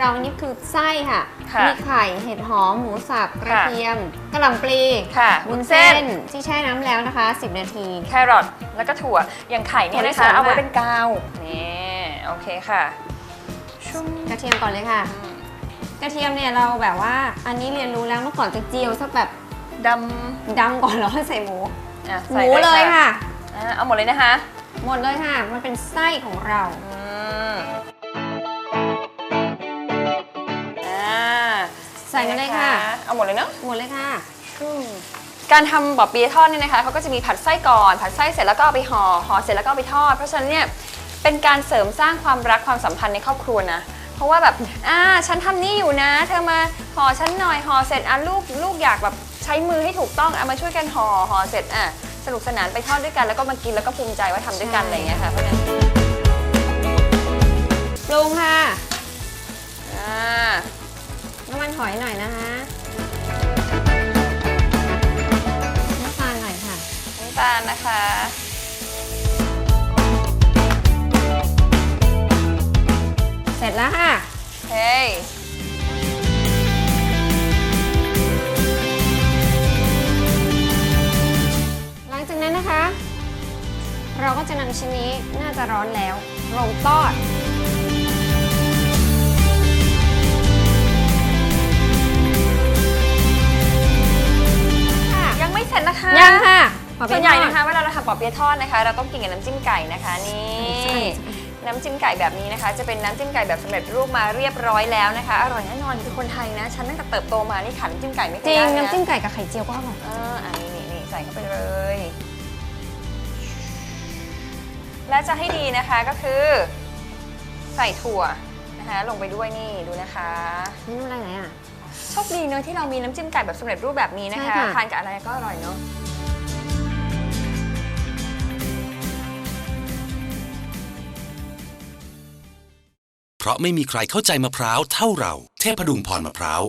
เรานี่คือไส้ค่ะ ค่ะมีไข่ เห็ดหอม หมูสับ กระค่ะเทียมกระหล่ำปลีค่ะวุ้นวุ้นเส้เส้นนที่แช่น้ำแล้วนะคะ 10 นาที แครอทแล้วก็ถั่วอย่างไข่เนี่ยนะถั่วลิสคะงเอาไว้ค่ะ เป็นกาวนี่โอเคค่ะชุ่มกระเทียมก่อนเลยค่ะอืมกระเทียมเนี่ยเราแบบว่า อันนี้เรียนรู้แล้วเมื่อก่อนจะเจียวสักแบบดดำก่อนแล้วค่อยใส่หมูำอะหใส่มูเลยค่ะ อะเอาหมดเลยนะคะหมดเลยค่ะ มันเป็นไส้ของเรา อืม ใส่มาเลยค่ะ เอาหมดเลยเนาะหมดเลยค่ะ การทำบอบเปี๊ยะทอดเนี่ยนะคะเขาก็จะมีผัดไส้ก่อน ผัดไส้เสร็จแล้วก็เอาไปห่อห่อเสร็จแล้วก็เอาไปทอด เพราะฉะนั้นเนี่ยเป็นการเสริมสร้างความรักความสัมพันธ์ในครอบครัวนะเพราะว่าแบบอ่าฉันทำนี่อยู่นะ เธอมาห่อฉันหน่อยห่อเสร็จอะลูกลูกอยากแบบใช้มือให้ถูกต้องเอามาช่วยกันห่อห่อเสร็จอะสนุกสนานไปทอดด้วยกันแล้วก็มากินแล้วก็ภูมิใจว่าทำด้วยกันใช่อะไรอย่างเงี้ยค่ะเพราะฉะนั้นปรุงค่ะอ่าน้ำมันห อยหน่อยนะคะน้ำตาลหน่อยค่ะ น้ำตาลนะคะ เสร็จแล้วค่ะเฮ้ยหลังจากนั้นนะคะ เราก็จะนำชิ้นนี้น่าจะร้อนแล้วลงทอด ค่ะขอเป็ส่วนใหญ่ทอดนะคะเวลาเราทำปอเปี๊ยะทอดนะคะ เราต้องกินกับน้ำจิ้มไก่นะคะนี่ใช่ น้ำจิ้มไก่แบบนี้นะคะ จะเป็นน้ำจิ้มไก่แบบสำเร็จรูปมาเรียบร้อยแล้วนะคะ อร่อยแน่นอนคือคนไทยนะฉันตั้งแต่เติบโตมานี่ขันน้ำจิ้มไก่ไม่เคจยริงได้นะน้ำจิ้มไก่กับไข่เจียวก็อร่อยเอออันนี้นี่นี่ใส่เข้าไปเลย และจะให้ดีนะคะก็คือ ใส่ถั่วนะคะ ลงไปด้วยนี่ดูนะคะ นี่น้ำอะไรไหนอะ โชคดีเนอะที่เรามีน้ำจิ้มไก่แบบสำเร็จรูปแบบนี้นะคะใช่ค่ะ ทานกับอะไรก็อร่อยเนอะ เพราะไม่มีใครเข้าใจมะพร้าวเท่าเรา เทพดุงพรมะพร้าว